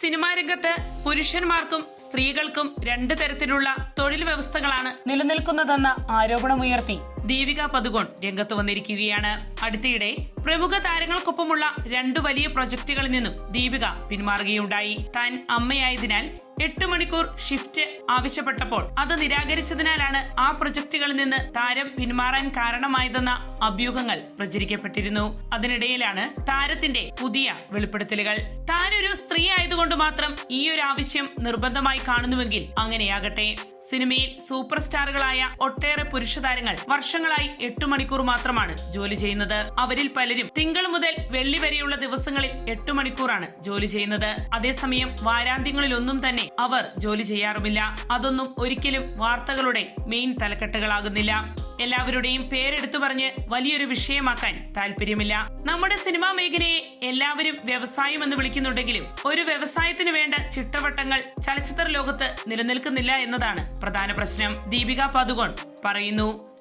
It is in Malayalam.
സിനിമാ രംഗത്ത് പുരുഷന്മാർക്കും സ്ത്രീകൾക്കും രണ്ടു തരത്തിലുള്ള തൊഴിൽ വ്യവസ്ഥകളാണ് നിലനിൽക്കുന്നതെന്ന ആരോപണമുയർത്തി. ദീപിക പതുകോൺ രംഗത്ത് വന്നിരിക്കുകയാണ്. അടുത്തിടെ പ്രമുഖ താരങ്ങൾക്കൊപ്പമുള്ള രണ്ടു വലിയ പ്രൊജക്ടുകളിൽ നിന്നും ദീപിക പിന്മാറുകയുണ്ടായി. താൻ അമ്മയായതിനാൽ എട്ട് മണിക്കൂർ ഷിഫ്റ്റ് ആവശ്യപ്പെട്ടപ്പോൾ അത് നിരാകരിച്ചതിനാലാണ് ആ പ്രൊജക്ടുകളിൽ നിന്ന് താരം പിന്മാറാൻ കാരണമായതെന്ന അഭ്യൂഹങ്ങൾ പ്രചരിക്കപ്പെട്ടിരുന്നു. അതിനിടയിലാണ് താരത്തിന്റെ പുതിയ വെളിപ്പെടുത്തലുകൾ. താനൊരു സ്ത്രീ ആയതുകൊണ്ട് മാത്രം ഈ ഒരു ആവശ്യം നിർബന്ധമായി കാണുന്നുവെങ്കിൽ അങ്ങനെയാകട്ടെ. സിനിമയിൽ സൂപ്പർ സ്റ്റാറുകളായ ഒട്ടേറെ പുരുഷ താരങ്ങൾ വർഷങ്ങളായി എട്ടു മണിക്കൂർ മാത്രമാണ് ജോലി ചെയ്യുന്നത്. അവരിൽ പലരും തിങ്കൾ മുതൽ വെള്ളി വരെയുള്ള ദിവസങ്ങളിൽ എട്ടു മണിക്കൂറാണ് ജോലി ചെയ്യുന്നത്. അതേസമയം വാരാന്ത്യങ്ങളിലൊന്നും തന്നെ അവർ ജോലി ചെയ്യാറുമില്ല. അതൊന്നും ഒരിക്കലും വാർത്തകളുടെ മെയിൻ തലക്കെട്ടുകളാകുന്നില്ല. എല്ലാവരുടെയും പേരെടുത്തു പറഞ്ഞ് വലിയൊരു വിഷയമാക്കാൻ താല്പര്യമില്ല നമ്മുടെ സിനിമാ മേഖലയെ എല്ലാവരും വ്യവസായം എന്ന് വിളിക്കുന്നുണ്ടെങ്കിലും ഒരു വ്യവസായത്തിന് വേണ്ട ചിട്ടവട്ടങ്ങൾ ചലച്ചിത്ര ലോകത്ത് നിലനിൽക്കുന്നില്ല എന്നതാണ് പ്രധാന പ്രശ്നം. ദീപിക പദുകോൺ പറയുന്നു.